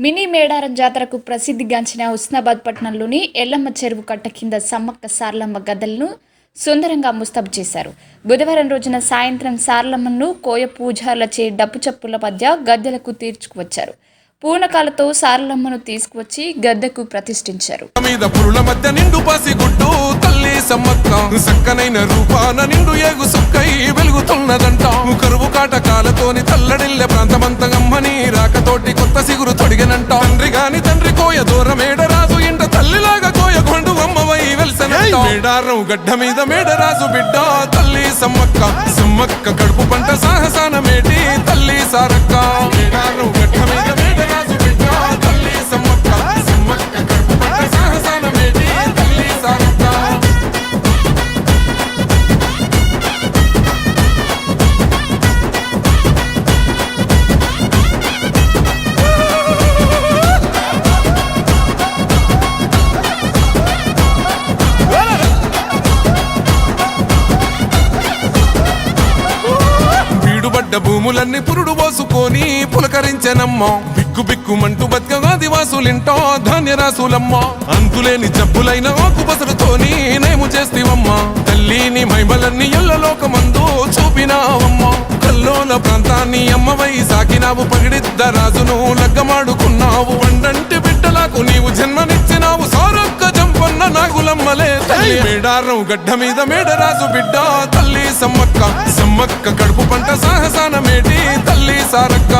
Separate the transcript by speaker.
Speaker 1: Mini Medaram జాతరకు ప్రసిద్ధిగాంచిన హుస్నాబాద్ పట్టణంలోని ఎల్లమ్మ చెరువు కట్ట కింద సమ్మక్క సార్లమ్మ గద్దలను సుందరంగా ముస్తాబు చేశారు. బుధవారం రోజున సాయంత్రం సార్లమ్మను కోయ పూజార్లచే డప్పు చప్పుల మధ్య గద్దెలకు తీర్చుకువచ్చారు. పూనకాలతో సారలమ్మను తీసుకువచ్చి గద్దెకు ప్రతిష్ఠించారు.
Speaker 2: తల్లి సమ్మక్క. సక్కనైన రూపాన నిండు ఏగు వెలుగుతున్నదంట. కరువు కాటకాలతోని తల్లడిల్లె ప్రాంతమంతగమ్మని రాకతోటి కోయ దూరమేడ ఇంట తల్లిలాగా కోయకొండు అమ్మవై వెలిసనంట మేడారం గడ్డ మీద మేడరాజు బిడ్డ తల్లి సమ్మక్క సమ్మక్క పడ్డ భూములన్నీ పురుడు పోసుకొని పులకరించనమ్మో. బిక్కు బిక్కుమంటూ బతుకగా దివాసులింటో ధాన్య రాసులమ్మ అంతులేని జబ్బులైన ఆకు బసరుతోని నేము చేస్తివమ్మా. తల్లిని మైమలన్నీ ఎల్లలోకమందు చూపినావమ్మా. కల్లోల ప్రాంతాన్ని అమ్మవై సాకినావు పగిడిద్ద రాజును లగ్గమాడుకున్నావు. తల్లి మేడారం గడ్డ మీద మేడరాజు బిడ్డ. తల్లి సమ్మక్క సమ్మక్క కడుపు పంట సాహసాన మేటి. తల్లి సారక్క.